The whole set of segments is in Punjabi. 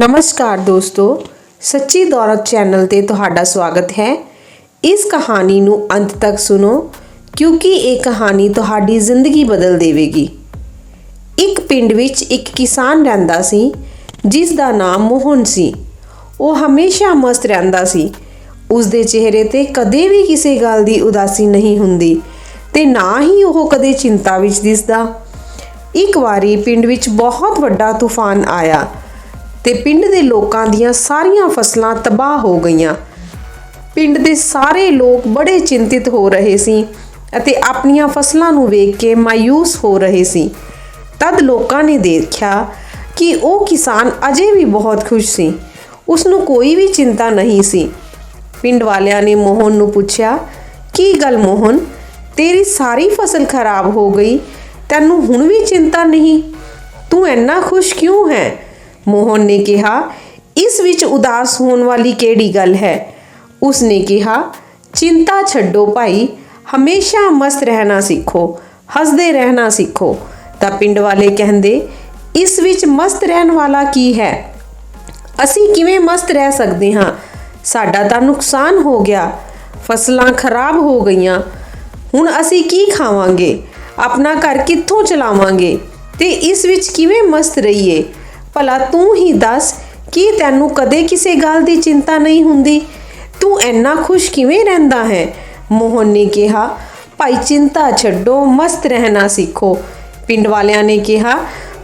ਨਮਸਕਾਰ ਦੋਸਤੋ, ਸੱਚੀ ਦੌਲਤ ਚੈਨਲ ਤੇ ਤੁਹਾਡਾ ਸਵਾਗਤ ਹੈ। ਇਸ ਕਹਾਣੀ ਨੂੰ ਅੰਤ ਤੱਕ ਸੁਣੋ, ਕਿਉਂਕਿ ਇਹ ਕਹਾਣੀ ਤੁਹਾਡੀ ਜ਼ਿੰਦਗੀ ਬਦਲ ਦੇਵੇਗੀ। ਇੱਕ ਪਿੰਡ ਵਿੱਚ ਇੱਕ ਕਿਸਾਨ ਰਹਿੰਦਾ ਸੀ ਜਿਸ ਦਾ ਨਾਮ ਮੋਹਨ ਸੀ। ਉਹ ਹਮੇਸ਼ਾ ਮਸਤ ਰਹਿੰਦਾ ਸੀ। ਉਸ ਦੇ ਚਿਹਰੇ ਤੇ ਕਦੇ ਵੀ ਕਿਸੇ ਗੱਲ ਦੀ ਉਦਾਸੀ ਨਹੀਂ ਹੁੰਦੀ ਤੇ ਨਾ ਹੀ ਉਹ ਕਦੇ ਚਿੰਤਾ ਵਿੱਚ ਦਿਸਦਾ। ਇੱਕ ਵਾਰੀ ਪਿੰਡ ਵਿੱਚ ਬਹੁਤ ਵੱਡਾ ਤੂਫਾਨ ਆਇਆ। ਤੇ ਪਿੰਡ ਦੇ ਲੋਕਾਂ ਦੀਆਂ ਸਾਰੀਆਂ ਫਸਲਾਂ ਤਬਾਹ ਹੋ ਗਈਆਂ। ਪਿੰਡ ਦੇ ਸਾਰੇ ਲੋਕ ਬੜੇ ਚਿੰਤਿਤ ਹੋ ਰਹੇ ਸੀ ਅਤੇ ਆਪਣੀਆਂ ਫਸਲਾਂ ਨੂੰ ਵੇਖ ਕੇ ਮਾਯੂਸ ਹੋ ਰਹੇ ਸੀ। ਤਦ ਲੋਕਾਂ ਨੇ ਦੇਖਿਆ ਕਿ ਉਹ ਕਿਸਾਨ ਅਜੇ ਵੀ ਬਹੁਤ ਖੁਸ਼ ਸੀ। ਉਸ ਨੂੰ ਕੋਈ ਵੀ ਚਿੰਤਾ ਨਹੀਂ ਸੀ। ਪਿੰਡ ਵਾਲਿਆਂ ਨੇ ਮੋਹਨ ਨੂੰ ਪੁੱਛਿਆ, ਕੀ ਗੱਲ ਮੋਹਨ? ਤੇਰੀ ਸਾਰੀ ਫਸਲ ਖਰਾਬ ਹੋ ਗਈ। ਤੈਨੂੰ ਹੁਣ ਵੀ ਚਿੰਤਾ ਨਹੀਂ? ਤੂੰ ਇੰਨਾ ਖੁਸ਼ ਕਿਉਂ ਹੈ? ਮੋਹਨ ਨੇ ਕਿਹਾ, ਇਸ ਵਿੱਚ ਉਦਾਸ ਹੋਣ ਵਾਲੀ ਕਿਹੜੀ ਗੱਲ ਹੈ? ਉਸ ਨੇ ਕਿਹਾ, ਚਿੰਤਾ ਛੱਡੋ ਭਾਈ, ਹਮੇਸ਼ਾ ਮਸਤ ਰਹਿਣਾ ਸਿੱਖੋ, ਹੱਸਦੇ ਰਹਿਣਾ ਸਿੱਖੋ। ਤਾਂ ਪਿੰਡ ਵਾਲੇ ਕਹਿੰਦੇ, ਇਸ ਵਿੱਚ ਮਸਤ ਰਹਿਣ ਵਾਲਾ ਕੀ ਹੈ? ਅਸੀਂ ਕਿਵੇਂ ਮਸਤ ਰਹਿ ਸਕਦੇ ਹਾਂ? ਸਾਡਾ ਤਾਂ ਨੁਕਸਾਨ ਹੋ ਗਿਆ, ਫਸਲਾਂ ਖਰਾਬ ਹੋ ਗਈਆਂ। ਹੁਣ ਅਸੀਂ ਕੀ ਖਾਵਾਂਗੇ? ਆਪਣਾ ਘਰ ਕਿੱਥੋਂ ਚਲਾਵਾਂਗੇ? ਤੇ ਇਸ ਵਿੱਚ ਕਿਵੇਂ ਮਸਤ ਰਹੀਏ? ਭਲਾ ਤੂੰ ਹੀ ਦੱਸ ਕੀ ਤੈਨੂੰ ਕਦੇ ਕਿਸੇ ਗੱਲ ਦੀ ਚਿੰਤਾ ਨਹੀਂ ਹੁੰਦੀ? ਤੂੰ ਇੰਨਾ ਖੁਸ਼ ਕਿਵੇਂ ਰਹਿੰਦਾ ਹੈ? ਮੋਹਨ ਨੇ ਕਿਹਾ, ਭਾਈ ਚਿੰਤਾ ਛੱਡੋ, ਮਸਤ ਰਹਿਣਾ ਸਿੱਖੋ। ਪਿੰਡ ਵਾਲਿਆਂ ਨੇ ਕਿਹਾ,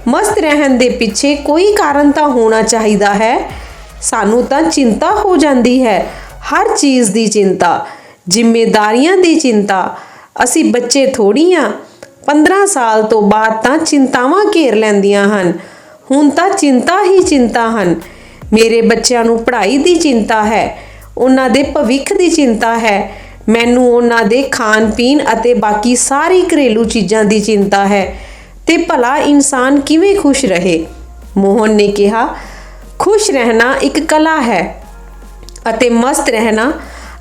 ਮਸਤ ਰਹਿਣ ਦੇ ਪਿੱਛੇ ਕੋਈ ਕਾਰਨ ਤਾਂ ਹੋਣਾ ਚਾਹੀਦਾ ਹੈ? ਸਾਨੂੰ ਤਾਂ ਚਿੰਤਾ ਹੋ ਜਾਂਦੀ ਹੈ, ਹਰ ਚੀਜ਼ ਦੀ ਚਿੰਤਾ ਜ਼ਿੰਮੇਵਾਰੀਆਂ ਦੀ ਚਿੰਤਾ। ਅਸੀਂ ਬੱਚੇ ਥੋੜੀ ਆ 15 ਸਾਲ ਤੋਂ ਬਾਅਦ ਤਾਂ ਚਿੰਤਾਵਾਂ ਘੇਰ ਲੈਂਦੀਆਂ ਹਨ। ਹੁਣ ਤਾਂ ਚਿੰਤਾ ਹੀ ਚਿੰਤਾ ਹਨ। ਮੇਰੇ ਬੱਚਿਆਂ ਨੂੰ ਪੜ੍ਹਾਈ ਦੀ ਚਿੰਤਾ ਹੈ, ਉਹਨਾਂ ਦੇ ਭਵਿੱਖ ਦੀ ਚਿੰਤਾ ਹੈ। ਮੈਨੂੰ ਉਹਨਾਂ ਦੇ ਖਾਣ ਪੀਣ ਅਤੇ ਬਾਕੀ ਸਾਰੀ ਘਰੇਲੂ ਚੀਜ਼ਾਂ ਦੀ ਚਿੰਤਾ ਹੈ ਤੇ ਭਲਾ ਇਨਸਾਨ ਕਿਵੇਂ ਖੁਸ਼ ਰਹੇ? ਮੋਹਨ ਨੇ ਕਿਹਾ, ਖੁਸ਼ ਰਹਿਣਾ ਇੱਕ ਕਲਾ ਹੈ ਅਤੇ ਮਸਤ ਰਹਿਣਾ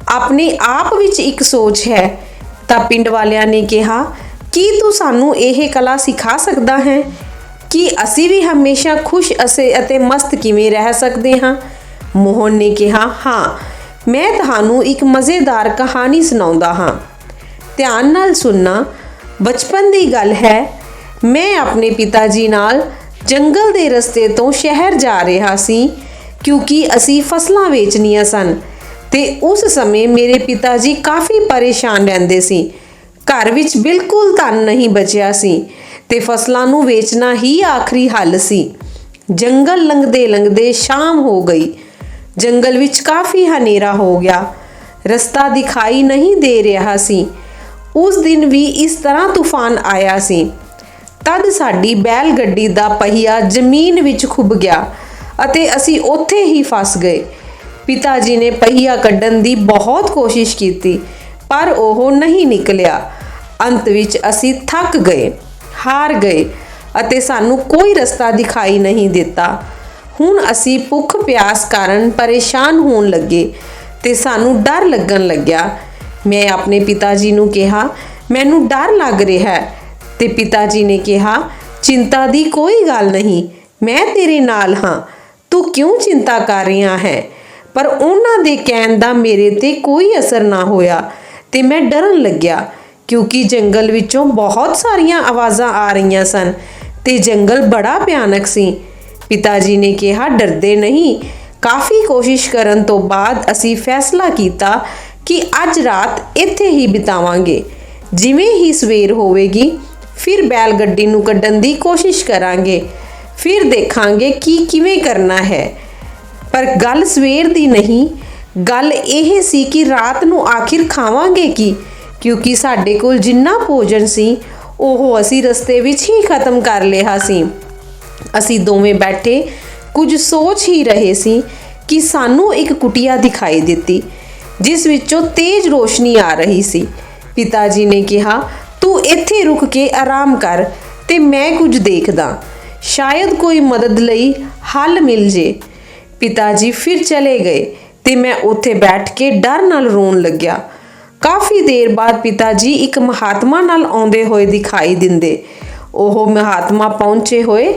ਆਪਣੇ ਆਪ ਵਿੱਚ ਇੱਕ ਸੋਚ ਹੈ। ਤਾਂ ਪਿੰਡ ਵਾਲਿਆਂ ਨੇ ਕਿਹਾ, ਕੀ ਤੂੰ ਸਾਨੂੰ ਇਹ ਕਲਾ ਸਿਖਾ ਸਕਦਾ ਹੈ? ਕਿ ਅਸੀਂ ਵੀ ਹਮੇਸ਼ਾ ਖੁਸ਼ ਅਸੇ ਅਤੇ ਮਸਤ ਕਿਵੇਂ ਰਹਿ ਸਕਦੇ ਹਾਂ? ਮੋਹਨ ਨੇ ਕਿਹਾ, ਹਾਂ, ਮੈਂ ਤੁਹਾਨੂੰ ਇੱਕ ਮਜ਼ੇਦਾਰ ਕਹਾਣੀ ਸੁਣਾਉਂਦਾ ਹਾਂ। ਧਿਆਨ ਨਾਲ ਸੁਣਨਾ, ਬਚਪਨ ਦੀ ਗੱਲ ਹੈ, ਮੈਂ ਆਪਣੇ ਪਿਤਾ ਜੀ ਨਾਲ ਜੰਗਲ ਦੇ ਰਸਤੇ ਤੋਂ ਸ਼ਹਿਰ ਜਾ ਰਿਹਾ ਸੀ, ਕਿਉਂਕਿ ਅਸੀਂ ਫਸਲਾਂ ਵੇਚਣੀਆਂ ਸਨ ਤੇ ਉਸ ਸਮੇਂ ਮੇਰੇ ਪਿਤਾ ਜੀ ਕਾਫੀ ਪਰੇਸ਼ਾਨ ਰਹਿੰਦੇ ਸੀ। ਘਰ ਵਿੱਚ ਬਿਲਕੁਲ ਧਨ ਨਹੀਂ ਬਚਿਆ ਸੀ। ਤੇ ਫਸਲਾਂ ਨੂੰ ਵੇਚਣਾ ਹੀ ਆਖਰੀ ਹੱਲ ਸੀ। ਜੰਗਲ ਲੰਘਦੇ ਲੰਘਦੇ ਸ਼ਾਮ ਹੋ ਗਈ। ਜੰਗਲ ਵਿੱਚ ਕਾਫੀ ਹਨੇਰਾ ਹੋ ਗਿਆ। ਰਸਤਾ ਦਿਖਾਈ ਨਹੀਂ ਦੇ ਰਿਹਾ ਸੀ। ਉਸ ਦਿਨ ਵੀ ਇਸ ਤਰ੍ਹਾਂ ਤੂਫਾਨ ਆਇਆ ਸੀ। ਤਦ ਸਾਡੀ ਬੈਲ ਗੱਡੀ ਦਾ ਪਹੀਆ ਜ਼ਮੀਨ ਵਿੱਚ ਖੁੱਭ ਗਿਆ ਅਤੇ ਅਸੀਂ ਉੱਥੇ ਹੀ ਫਸ ਗਏ। ਪਿਤਾ ਜੀ ਨੇ ਪਹੀਆ ਕੱਢਣ ਦੀ ਬਹੁਤ ਕੋਸ਼ਿਸ਼ ਕੀਤੀ, ਪਰ ਉਹ ਨਹੀਂ ਨਿਕਲਿਆ। ਅੰਤ ਵਿੱਚ ਅਸੀਂ ਥੱਕ ਗਏ। ਹਾਰ ਗਏ ਅਤੇ ਸਾਨੂੰ ਕੋਈ ਰਸਤਾ ਦਿਖਾਈ ਨਹੀਂ ਦਿੱਤਾ। ਹੁਣ ਅਸੀਂ ਭੁੱਖ ਪਿਆਸ ਕਾਰਨ ਪਰੇਸ਼ਾਨ ਹੋਣ ਲੱਗੇ ਤੇ ਸਾਨੂੰ ਡਰ ਲੱਗਣ ਲੱਗਿਆ। ਮੈਂ ਆਪਣੇ ਪਿਤਾ ਜੀ ਨੂੰ ਕਿਹਾ, ਮੈਨੂੰ ਡਰ ਲੱਗ ਰਿਹਾ ਹੈ। ਤੇ ਪਿਤਾ ਜੀ ਨੇ ਕਿਹਾ, ਚਿੰਤਾ ਦੀ ਕੋਈ ਗੱਲ ਨਹੀਂ, ਮੈਂ ਤੇਰੇ ਨਾਲ ਹਾਂ। ਤੂੰ ਕਿਉਂ ਚਿੰਤਾ ਕਰ ਰਿਹਾ ਹੈ? ਪਰ ਉਹਨਾਂ ਦੇ ਕਹਿਣ ਦਾ ਮੇਰੇ ਤੇ ਕੋਈ ਅਸਰ ਨਾ ਹੋਇਆ ਤੇ ਮੈਂ ਡਰਨ ਲੱਗਿਆ। ਕਿਉਂਕਿ ਜੰਗਲ ਵਿੱਚੋਂ ਬਹੁਤ ਸਾਰੀਆਂ ਆਵਾਜ਼ਾਂ ਆ ਰਹੀਆਂ ਸਨ ਤੇ ਜੰਗਲ ਬੜਾ ਭਿਆਨਕ ਸੀ। ਪਿਤਾ ਜੀ ਨੇ ਕਿਹਾ, ਡਰਦੇ ਨਹੀਂ। ਕਾਫੀ ਕੋਸ਼ਿਸ਼ ਕਰਨ ਤੋਂ ਬਾਅਦ ਅਸੀਂ ਫੈਸਲਾ ਕੀਤਾ ਕਿ ਅੱਜ ਰਾਤ ਇੱਥੇ ਹੀ ਬਿਤਾਵਾਂਗੇ। ਜਿਵੇਂ ਹੀ ਸਵੇਰ ਹੋਵੇਗੀ, ਫਿਰ ਬੈਲ ਗੱਡੀ ਨੂੰ ਕੱਢਣ ਦੀ ਕੋਸ਼ਿਸ਼ ਕਰਾਂਗੇ। ਫਿਰ ਦੇਖਾਂਗੇ ਕੀ ਕਿਵੇਂ ਕਰਨਾ ਹੈ। ਪਰ ਗੱਲ ਸਵੇਰ ਦੀ ਨਹੀਂ। ਗੱਲ ਇਹ ਸੀ ਕਿ ਰਾਤ ਨੂੰ ਆਖਿਰ ਖਾਵਾਂਗੇ ਕੀ? ਕਿਉਂਕਿ ਸਾਡੇ ਕੋਲ ਜਿੰਨਾ ਭੋਜਨ ਸੀ, ਉਹ ਅਸੀਂ ਰਸਤੇ ਵਿੱਚ ਹੀ ਖਤਮ ਕਰ ਲਿਆ ਸੀ। ਅਸੀਂ ਦੋਵੇਂ ਬੈਠੇ ਕੁਝ ਸੋਚ ਹੀ ਰਹੇ ਸੀ ਕਿ ਸਾਨੂੰ ਇੱਕ ਕੁਟੀਆ ਦਿਖਾਈ ਦਿੱਤੀ, ਜਿਸ ਵਿੱਚੋਂ ਤੇਜ਼ ਰੋਸ਼ਨੀ ਆ ਰਹੀ ਸੀ। ਪਿਤਾ ਜੀ ਨੇ ਕਿਹਾ, ਤੂੰ ਇੱਥੇ ਰੁਕ ਕੇ ਆਰਾਮ ਕਰ ਤੇ ਮੈਂ ਕੁਝ ਦੇਖਦਾ। ਸ਼ਾਇਦ ਕੋਈ ਮਦਦ ਲਈ ਹੱਲ ਮਿਲ ਜੇ। ਪਿਤਾ ਜੀ ਫਿਰ ਚਲੇ ਗਏ ਤੇ ਮੈਂ ਉੱਥੇ ਬੈਠ ਕੇ ਡਰ ਨਾਲ ਰੋਣ ਲੱਗਿਆ। ਕਾਫੀ ਦੇਰ ਬਾਅਦ ਪਿਤਾ ਜੀ ਇੱਕ ਮਹਾਤਮਾ ਨਾਲ ਆਉਂਦੇ ਹੋਏ ਦਿਖਾਈ ਦਿੰਦੇ। ਉਹ ਮਹਾਤਮਾ ਪਹੁੰਚੇ ਹੋਏ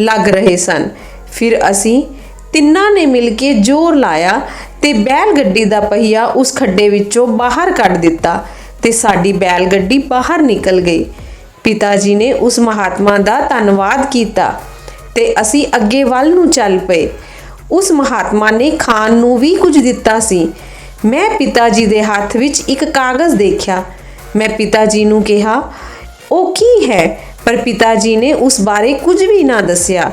ਲੱਗ ਰਹੇ ਸਨ। ਫਿਰ ਅਸੀਂ ਤਿੰਨਾਂ ਨੇ ਮਿਲ ਕੇ ਜ਼ੋਰ ਲਾਇਆ ਤੇ ਬੈਲ ਗੱਡੀ ਦਾ ਪਹੀਆ ਉਸ ਖੱਡੇ ਵਿੱਚੋਂ ਬਾਹਰ ਕੱਢ ਦਿੱਤਾ ਤੇ ਸਾਡੀ ਬੈਲ ਗੱਡੀ ਬਾਹਰ ਨਿਕਲ ਗਈ। ਪਿਤਾ ਜੀ ਨੇ ਉਸ ਮਹਾਤਮਾ ਦਾ ਧੰਨਵਾਦ ਕੀਤਾ ਤੇ ਅਸੀਂ ਅੱਗੇ ਵੱਲ ਨੂੰ ਚੱਲ ਪਏ। ਉਸ ਮਹਾਤਮਾ ਨੇ ਖਾਣ ਨੂੰ ਵੀ ਕੁਝ ਦਿੱਤਾ ਸੀ ਮੈਂ ਪਿਤਾ ਜੀ ਦੇ ਹੱਥ ਵਿੱਚ ਇੱਕ ਕਾਗਜ਼ ਦੇਖਿਆ। ਮੈਂ ਪਿਤਾ ਜੀ ਨੂੰ ਕਿਹਾ, ਉਹ ਕੀ ਹੈ? ਪਰ ਪਿਤਾ ਜੀ ਨੇ ਉਸ ਬਾਰੇ ਕੁਝ ਵੀ ਨਾ ਦੱਸਿਆ।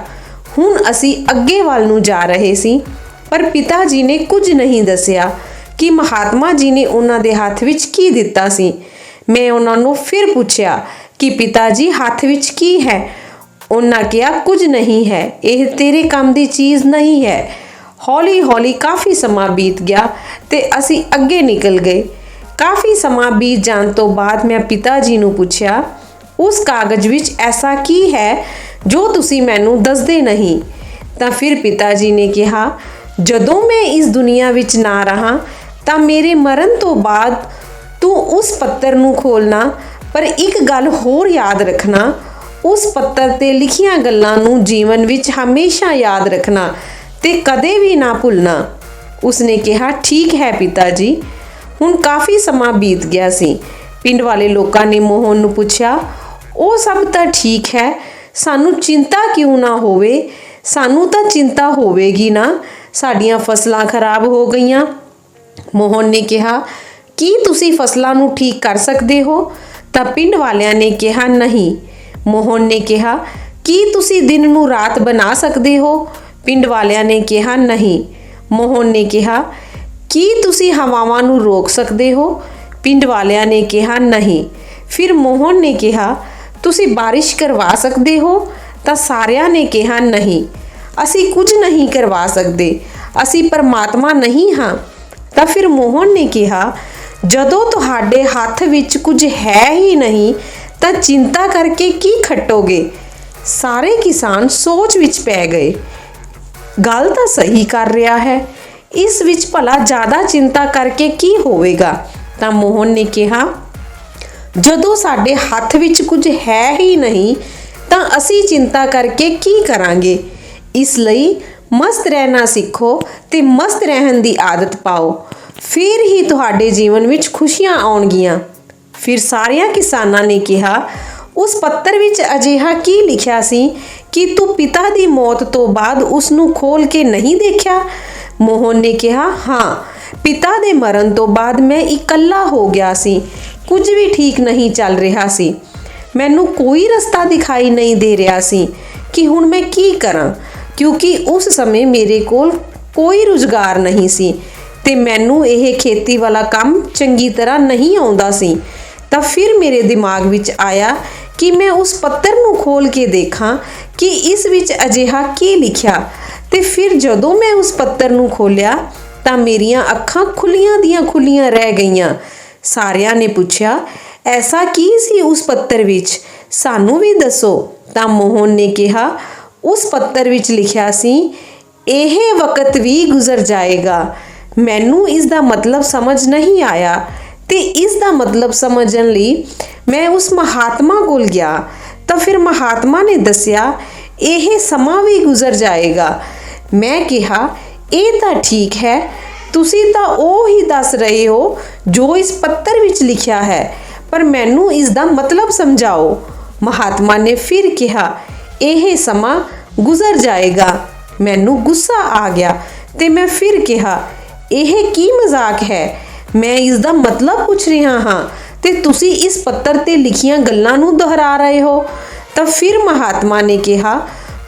ਹੁਣ ਅਸੀਂ ਅੱਗੇ ਵੱਲ ਨੂੰ ਜਾ ਰਹੇ ਸੀ, ਪਰ ਪਿਤਾ ਜੀ ਨੇ ਕੁਝ ਨਹੀਂ ਦੱਸਿਆ ਕਿ ਮਹਾਤਮਾ ਜੀ ਨੇ ਉਹਨਾਂ ਦੇ ਹੱਥ ਵਿੱਚ ਕੀ ਦਿੱਤਾ ਸੀ। ਮੈਂ ਉਹਨਾਂ ਨੂੰ ਫਿਰ ਪੁੱਛਿਆ ਕਿ ਪਿਤਾ ਜੀ ਹੱਥ ਵਿੱਚ ਕੀ ਹੈ? ਉਹਨਾਂ ਕਿਹਾ, ਕੁਝ ਨਹੀਂ ਹੈ, ਇਹ ਤੇਰੇ ਕੰਮ ਦੀ ਚੀਜ਼ ਨਹੀਂ ਹੈ। ਹੌਲੀ ਹੌਲੀ ਕਾਫੀ ਸਮਾਂ ਬੀਤ ਗਿਆ ਤੇ ਅਸੀਂ ਅੱਗੇ ਨਿਕਲ ਗਏ। ਕਾਫੀ ਸਮਾਂ ਬੀਤ ਜਾਣ ਤੋਂ ਬਾਅਦ ਮੈਂ ਪਿਤਾ ਜੀ ਨੂੰ ਪੁੱਛਿਆ, ਉਸ ਕਾਗਜ਼ ਵਿੱਚ ਐਸਾ ਕੀ ਹੈ ਜੋ ਤੁਸੀਂ ਮੈਨੂੰ ਦੱਸਦੇ ਨਹੀਂ? ਤਾਂ ਫਿਰ ਪਿਤਾ ਜੀ ਨੇ ਕਿਹਾ, ਜਦੋਂ ਮੈਂ ਇਸ ਦੁਨੀਆ ਵਿੱਚ ਨਾ ਰਹਾ, ਤਾਂ ਮੇਰੇ ਮਰਨ ਤੋਂ ਬਾਅਦ ਤੂੰ ਉਸ ਪੱਤਰ ਨੂੰ ਖੋਲਣਾ ਪਰ ਇੱਕ ਗੱਲ ਹੋਰ ਯਾਦ ਰੱਖਣਾ, ਉਸ ਪੱਤਰ ਤੇ ਲਿਖੀਆਂ ਗੱਲਾਂ ਨੂੰ ਜੀਵਨ ਵਿੱਚ ਹਮੇਸ਼ਾ ਯਾਦ ਰੱਖਣਾ। ਤੇ ਕਦੇ ਵੀ ਨਾ ਭੁੱਲਣਾ। ਉਸਨੇ ਕਿਹਾ, ਠੀਕ ਹੈ ਪਿਤਾ ਜੀ। ਹੁਣ ਕਾਫੀ ਸਮਾਂ ਬੀਤ ਗਿਆ ਸੀ। ਪਿੰਡ ਵਾਲੇ ਲੋਕਾਂ ਨੇ ਮੋਹਨ ਨੂੰ ਪੁੱਛਿਆ, ਉਹ ਸਭ ਤਾਂ ਠੀਕ ਹੈ? ਸਾਨੂੰ ਚਿੰਤਾ ਕਿਉਂ ਨਾ ਹੋਵੇ? ਸਾਨੂੰ ਤਾਂ ਚਿੰਤਾ ਹੋਵੇਗੀ ਨਾ? ਸਾਡੀਆਂ ਫਸਲਾਂ ਖਰਾਬ ਹੋ ਗਈਆਂ। ਮੋਹਨ ਨੇ ਕਿਹਾ, ਕੀ ਤੁਸੀਂ ਫਸਲਾਂ ਨੂੰ ਠੀਕ ਕਰ ਸਕਦੇ ਹੋ? ਤਾਂ ਪਿੰਡ ਵਾਲਿਆਂ ਨੇ ਕਿਹਾ, ਨਹੀਂ। ਮੋਹਨ ਨੇ ਕਿਹਾ, ਕੀ ਤੁਸੀਂ ਦਿਨ ਨੂੰ ਰਾਤ ਬਣਾ ਸਕਦੇ ਹੋ? ਪਿੰਡ ਵਾਲਿਆਂ ਨੇ ਕਿਹਾ, ਨਹੀਂ। ਮੋਹਨ ਨੇ ਕਿਹਾ, ਕੀ ਤੁਸੀਂ ਹਵਾਵਾਂ ਨੂੰ ਰੋਕ ਸਕਦੇ ਹੋ? ਪਿੰਡ ਵਾਲਿਆਂ ਨੇ ਕਿਹਾ, ਨਹੀਂ। ਫਿਰ ਮੋਹਨ ਨੇ ਕਿਹਾ, ਤੁਸੀਂ ਬਾਰਿਸ਼ ਕਰਵਾ ਸਕਦੇ ਹੋ? ਤਾਂ ਸਾਰਿਆਂ ਨੇ ਕਿਹਾ, ਨਹੀਂ। ਅਸੀਂ ਕੁਝ ਨਹੀਂ ਕਰਵਾ ਸਕਦੇ। ਅਸੀਂ ਪਰਮਾਤਮਾ ਨਹੀਂ ਹਾਂ। ਤਾਂ ਫਿਰ ਮੋਹਨ ਨੇ ਕਿਹਾ, ਜਦੋਂ ਤੁਹਾਡੇ ਹੱਥ ਵਿੱਚ ਕੁਝ ਹੈ ਹੀ ਨਹੀਂ, ਤਾਂ ਚਿੰਤਾ ਕਰਕੇ ਕੀ ਖੱਟੋਗੇ? ਸਾਰੇ ਕਿਸਾਨ ਸੋਚ ਵਿੱਚ ਪੈ ਗਏ। ਗੱਲ ਤਾਂ ਸਹੀ ਕਰ ਰਿਹਾ ਹੈ। ਇਸ ਵਿੱਚ ਭਲਾ ਜ਼ਿਆਦਾ ਚਿੰਤਾ ਕਰਕੇ ਕੀ ਹੋਵੇਗਾ? ਤਾਂ ਮੋਹਨ ਨੇ ਕਿਹਾ, ਜਦੋਂ ਸਾਡੇ ਹੱਥ ਵਿੱਚ ਕੁਝ ਹੈ ਹੀ ਨਹੀਂ, ਤਾਂ ਅਸੀਂ ਚਿੰਤਾ ਕਰਕੇ ਕੀ ਕਰਾਂਗੇ? ਇਸ ਲਈ ਮਸਤ ਰਹਿਣਾ ਸਿੱਖੋ ਤੇ ਮਸਤ ਰਹਿਣ ਦੀ ਆਦਤ ਪਾਓ। ਫਿਰ ਹੀ ਤੁਹਾਡੇ ਜੀਵਨ ਵਿੱਚ ਖੁਸ਼ੀਆਂ ਆਉਣਗੀਆਂ। ਫਿਰ ਸਾਰਿਆਂ ਕਿਸਾਨਾਂ ਨੇ ਕਿਹਾ ਉਸ ਪੱਤਰ ਵਿੱਚ ਅਜਿਹਾ ਕੀ ਲਿਖਿਆ ਸੀ ਕਿ ਤੂੰ ਪਿਤਾ ਦੀ ਮੌਤ ਤੋਂ ਬਾਅਦ ਉਸ ਨੂੰ ਖੋਲ ਕੇ ਨਹੀਂ ਦੇਖਿਆ? ਮੋਹਨ ਨੇ ਕਿਹਾ, ਹਾਂ, ਪਿਤਾ ਦੇ ਮਰਨ ਤੋਂ ਬਾਅਦ ਮੈਂ ਇਕੱਲਾ ਹੋ ਗਿਆ ਸੀ। ਕੁਝ ਵੀ ਠੀਕ ਨਹੀਂ ਚੱਲ ਰਿਹਾ ਸੀ। ਮੈਨੂੰ ਕੋਈ ਰਸਤਾ ਦਿਖਾਈ ਨਹੀਂ ਦੇ ਰਿਹਾ ਸੀ ਕਿ ਹੁਣ ਮੈਂ ਕੀ ਕਰਾਂ, ਕਿਉਂਕਿ ਉਸ ਸਮੇਂ ਮੇਰੇ ਕੋਲ ਕੋਈ ਰੁਜ਼ਗਾਰ ਨਹੀਂ ਸੀ ਤੇ ਮੈਨੂੰ ਇਹ ਖੇਤੀ ਵਾਲਾ ਕੰਮ ਚੰਗੀ ਤਰ੍ਹਾਂ ਨਹੀਂ ਆਉਂਦਾ ਸੀ। ਤਾਂ ਫਿਰ ਮੇਰੇ ਦਿਮਾਗ ਵਿੱਚ ਆਇਆ ਕਿ ਮੈਂ ਉਸ ਪੱਤਰ ਨੂੰ ਖੋਲ ਕੇ ਦੇਖਾਂ ਕਿ ਇਸ ਵਿੱਚ ਅਜਿਹਾ ਕੀ ਲਿਖਿਆ। ਤੇ ਫਿਰ ਜਦੋਂ ਮੈਂ ਉਸ ਪੱਤਰ ਨੂੰ ਖੋਲਿਆ ਤਾਂ ਮੇਰੀਆਂ ਅੱਖਾਂ ਖੁੱਲੀਆਂ ਦੀਆਂ ਖੁੱਲੀਆਂ ਰਹਿ ਗਈਆਂ। ਸਾਰਿਆਂ ਨੇ ਪੁੱਛਿਆ, ਐਸਾ ਕੀ ਸੀ ਉਸ ਪੱਤਰ ਵਿੱਚ? ਸਾਨੂੰ ਵੀ ਦੱਸੋ। ਤਾਂ ਮੋਹਨ ਨੇ ਕਿਹਾ, ਉਸ ਪੱਤਰ ਵਿੱਚ ਲਿਖਿਆ ਸੀ, ਇਹ ਵਕਤ ਵੀ ਗੁਜ਼ਰ ਜਾਏਗਾ। ਮੈਨੂੰ ਇਸ ਦਾ ਮਤਲਬ ਸਮਝ ਨਹੀਂ ਆਇਆ। ਤੇ ਇਸ ਦਾ ਮਤਲਬ ਸਮਝਣ ਲਈ ਮੈਂ ਉਸ ਮਹਾਤਮਾ ਕੋਲ ਗਿਆ, ਤਾਂ ਫਿਰ ਮਹਾਤਮਾ ਨੇ ਦੱਸਿਆ, ਇਹ ਸਮਾਂ ਵੀ ਗੁਜ਼ਰ ਜਾਏਗਾ। ਮੈਂ ਕਿਹਾ, ਇਹ ਤਾਂ ਠੀਕ ਹੈ, ਤੁਸੀਂ ਤਾਂ ਉਹ ਹੀ ਦੱਸ ਰਹੇ ਹੋ ਜੋ ਇਸ ਪੱਤਰ ਵਿੱਚ ਲਿਖਿਆ ਹੈ, ਪਰ ਮੈਨੂੰ ਇਸ ਦਾ ਮਤਲਬ ਸਮਝਾਓ। ਮਹਾਤਮਾ ਨੇ ਫਿਰ ਕਿਹਾ, ਇਹ ਸਮਾਂ ਗੁਜ਼ਰ ਜਾਏਗਾ। ਮੈਨੂੰ ਗੁੱਸਾ ਆ ਗਿਆ ਤੇ ਮੈਂ ਫਿਰ ਕਿਹਾ, ਇਹ ਕੀ ਮਜ਼ਾਕ ਹੈ ਮੈਂ ਇਸ ਦਾ ਮਤਲਬ ਪੁੱਛ ਰਿਹਾ ਹਾਂ ਤੇ ਤੁਸੀਂ ਇਸ ਪੱਤਰ ਤੇ ਲਿਖੀਆਂ ਗੱਲਾਂ ਨੂੰ ਦੁਹਰਾ ਰਹੇ ਹੋ। ਤਾਂ ਫਿਰ ਮਹਾਤਮਾ ਨੇ ਕਿਹਾ,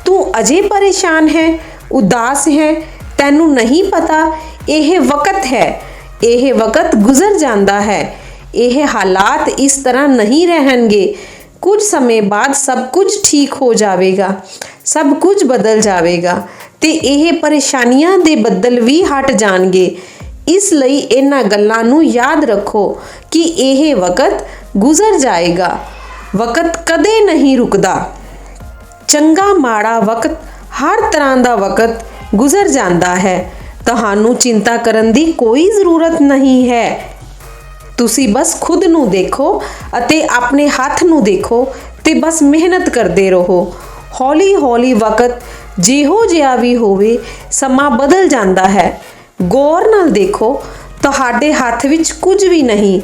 ਤੂੰ ਅਜੇ ਪਰੇਸ਼ਾਨ ਹੈ, ਉਦਾਸ ਹੈ, ਤੈਨੂੰ ਨਹੀਂ ਪਤਾ, ਇਹ ਵਕਤ ਹੈ, ਇਹ ਵਕਤ ਗੁਜ਼ਰ ਜਾਂਦਾ ਹੈ, ਇਹ ਹਾਲਾਤ ਇਸ ਤਰ੍ਹਾਂ ਨਹੀਂ ਰਹਿਣਗੇ। ਕੁਝ ਸਮੇਂ ਬਾਅਦ ਸਭ ਕੁਝ ਠੀਕ ਹੋ ਜਾਵੇਗਾ, ਸਭ ਕੁਝ ਬਦਲ ਜਾਵੇਗਾ ਤੇ ਇਹ ਪਰੇਸ਼ਾਨੀਆਂ ਦੇ ਬੱਦਲ ਵੀ ਹਟ ਜਾਣਗੇ। ਇਸ ਲਈ ਇਹਨਾਂ ਗੱਲਾਂ ਨੂੰ ਯਾਦ ਰੱਖੋ ਕਿ ਇਹ ਵਕਤ ਗੁਜ਼ਰ ਜਾਏਗਾ। ਵਕਤ ਕਦੇ ਨਹੀਂ ਰੁਕਦਾ। ਚੰਗਾ ਮਾੜਾ ਵਕਤ ਹਰ ਤਰ੍ਹਾਂ ਦਾ ਵਕਤ ਗੁਜ਼ਰ ਜਾਂਦਾ ਹੈ। ਤੁਹਾਨੂੰ ਚਿੰਤਾ ਕਰਨ ਦੀ ਕੋਈ ਜ਼ਰੂਰਤ ਨਹੀਂ ਹੈ। ਤੁਸੀਂ ਬਸ ਖੁਦ ਨੂੰ ਦੇਖੋ ਅਤੇ ਆਪਣੇ ਹੱਥ ਨੂੰ ਦੇਖੋ ਤੇ ਬਸ ਮਿਹਨਤ ਕਰਦੇ ਰਹੋ। ਹੌਲੀ ਹੌਲੀ ਵਕਤ ਜਿਹੋ ਜਿਹਾ ਵੀ ਹੋਵੇ, ਸਮਾਂ ਬਦਲ ਜਾਂਦਾ ਹੈ। ਗੌਰ ਨਾਲ ਦੇਖੋ, ਤੁਹਾਡੇ ਹੱਥ ਵਿੱਚ ਕੁਝ ਵੀ ਨਹੀਂ।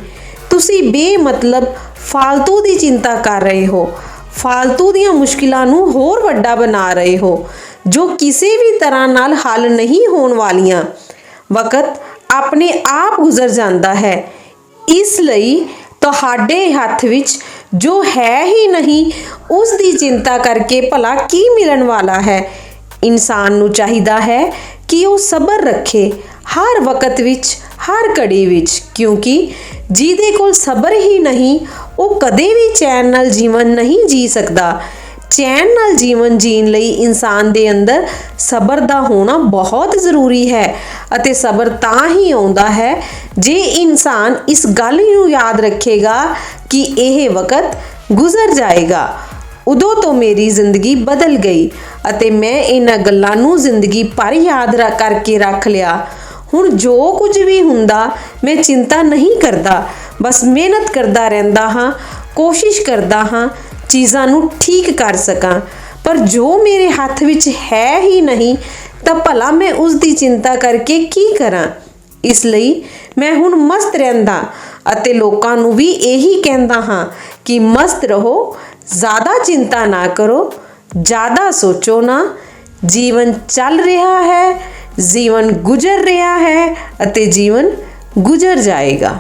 ਤੁਸੀਂ ਬੇਮਤਲਬ ਫਾਲਤੂ ਦੀ ਚਿੰਤਾ ਕਰ ਰਹੇ ਹੋ। ਫਾਲਤੂ ਦੀਆਂ ਮੁਸ਼ਕਿਲਾਂ ਨੂੰ ਹੋਰ ਵੱਡਾ ਬਣਾ ਰਹੇ ਹੋ, ਜੋ ਕਿਸੇ ਵੀ ਤਰ੍ਹਾਂ ਨਾਲ ਹੱਲ ਨਹੀਂ ਹੋਣ ਵਾਲੀਆਂ। ਵਕਤ ਆਪਣੇ ਆਪ ਗੁਜ਼ਰ ਜਾਂਦਾ ਹੈ। ਇਸ ਲਈ ਤੁਹਾਡੇ ਹੱਥ ਵਿੱਚ ਜੋ ਹੈ ਹੀ ਨਹੀਂ, ਉਸ ਦੀ ਚਿੰਤਾ ਕਰਕੇ ਭਲਾ ਕੀ ਮਿਲਣ ਵਾਲਾ ਹੈ? ਇਨਸਾਨ ਨੂੰ ਚਾਹੀਦਾ ਹੈ ਕਿ ਉਹ ਸਬਰ ਰੱਖੇ ਹਰ ਵਕਤ ਵਿੱਚ, ਹਰ ਘੜੀ ਵਿੱਚ, ਕਿਉਂਕਿ ਜਿਹਦੇ ਕੋਲ ਸਬਰ ਹੀ ਨਹੀਂ, ਉਹ ਕਦੇ ਵੀ ਚੈਨ ਨਾਲ ਜੀਵਨ ਨਹੀਂ ਜੀ ਸਕਦਾ। ਚੈਨ ਨਾਲ ਜੀਵਨ ਜੀਣ ਲਈ ਇਨਸਾਨ ਦੇ ਅੰਦਰ ਸਬਰ ਦਾ ਹੋਣਾ ਬਹੁਤ ਜ਼ਰੂਰੀ ਹੈ ਅਤੇ ਸਬਰ ਤਾਂ ਹੀ ਆਉਂਦਾ ਹੈ ਜੇ ਇਨਸਾਨ ਇਸ ਗੱਲ ਨੂੰ ਯਾਦ ਰੱਖੇਗਾ ਕਿ ਇਹ ਵਕਤ ਗੁਜ਼ਰ ਜਾਏਗਾ। ਉਦੋਂ ਤੋਂ ਮੇਰੀ ਜ਼ਿੰਦਗੀ ਬਦਲ ਗਈ ਅਤੇ ਮੈਂ ਇਹਨਾਂ ਗੱਲਾਂ ਨੂੰ ਜ਼ਿੰਦਗੀ ਭਰ ਯਾਦ ਕਰਕੇ ਰੱਖ ਲਿਆ। ਹੁਣ ਜੋ ਕੁਝ ਵੀ ਹੁੰਦਾ, ਮੈਂ ਚਿੰਤਾ ਨਹੀਂ ਕਰਦਾ। ਬਸ ਮਿਹਨਤ ਕਰਦਾ ਰਹਿੰਦਾ ਹਾਂ, ਕੋਸ਼ਿਸ਼ ਕਰਦਾ ਹਾਂ, ਚੀਜ਼ਾਂ ਨੂੰ ਠੀਕ ਕਰ ਸਕਾਂ। ਪਰ ਜੋ ਮੇਰੇ ਹੱਥ ਵਿੱਚ ਹੈ ਹੀ ਨਹੀਂ, ਤਾਂ ਭਲਾ ਮੈਂ ਉਸ ਦੀ ਚਿੰਤਾ ਕਰਕੇ ਕੀ ਕਰਾਂ? ਇਸ ਲਈ ਮੈਂ ਹੁਣ ਮਸਤ ਰਹਿੰਦਾ ਅਤੇ ਲੋਕਾਂ ਨੂੰ ਵੀ ਇਹੀ ਕਹਿੰਦਾ ਹਾਂ ਕਿ ਮਸਤ ਰਹੋ ਜ਼ਿਆਦਾ ਚਿੰਤਾ ਨਾ ਕਰੋ ਜ਼ਿਆਦਾ ਸੋਚੋ ਨਾ ਜੀਵਨ ਚੱਲ ਰਿਹਾ ਹੈ ਜੀਵਨ ਗੁਜ਼ਰ ਰਿਹਾ ਹੈ ਅਤੇ ਜੀਵਨ ਗੁਜ਼ਰ ਜਾਏਗਾ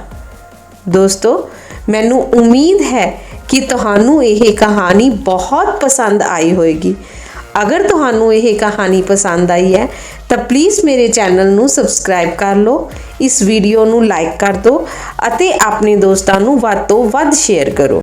ਦੋਸਤੋ ਮੈਨੂੰ ਉਮੀਦ ਹੈ ਕਿ ਤੁਹਾਨੂੰ ਇਹ ਕਹਾਣੀ ਬਹੁਤ ਪਸੰਦ ਆਈ ਹੋਵੇਗੀ ਅਗਰ ਤੁਹਾਨੂੰ ਇਹ ਕਹਾਣੀ ਪਸੰਦ ਆਈ ਹੈ ਤਾਂ ਪਲੀਜ਼ ਮੇਰੇ ਚੈਨਲ ਨੂੰ ਸਬਸਕ੍ਰਾਈਬ ਕਰ ਲਓ ਇਸ ਵੀਡੀਓ ਨੂੰ ਲਾਈਕ ਕਰ ਦਿਓ ਅਤੇ ਆਪਣੇ ਦੋਸਤਾਂ ਨੂੰ ਵੱਧ ਤੋਂ ਵੱਧ ਸ਼ੇਅਰ ਕਰੋ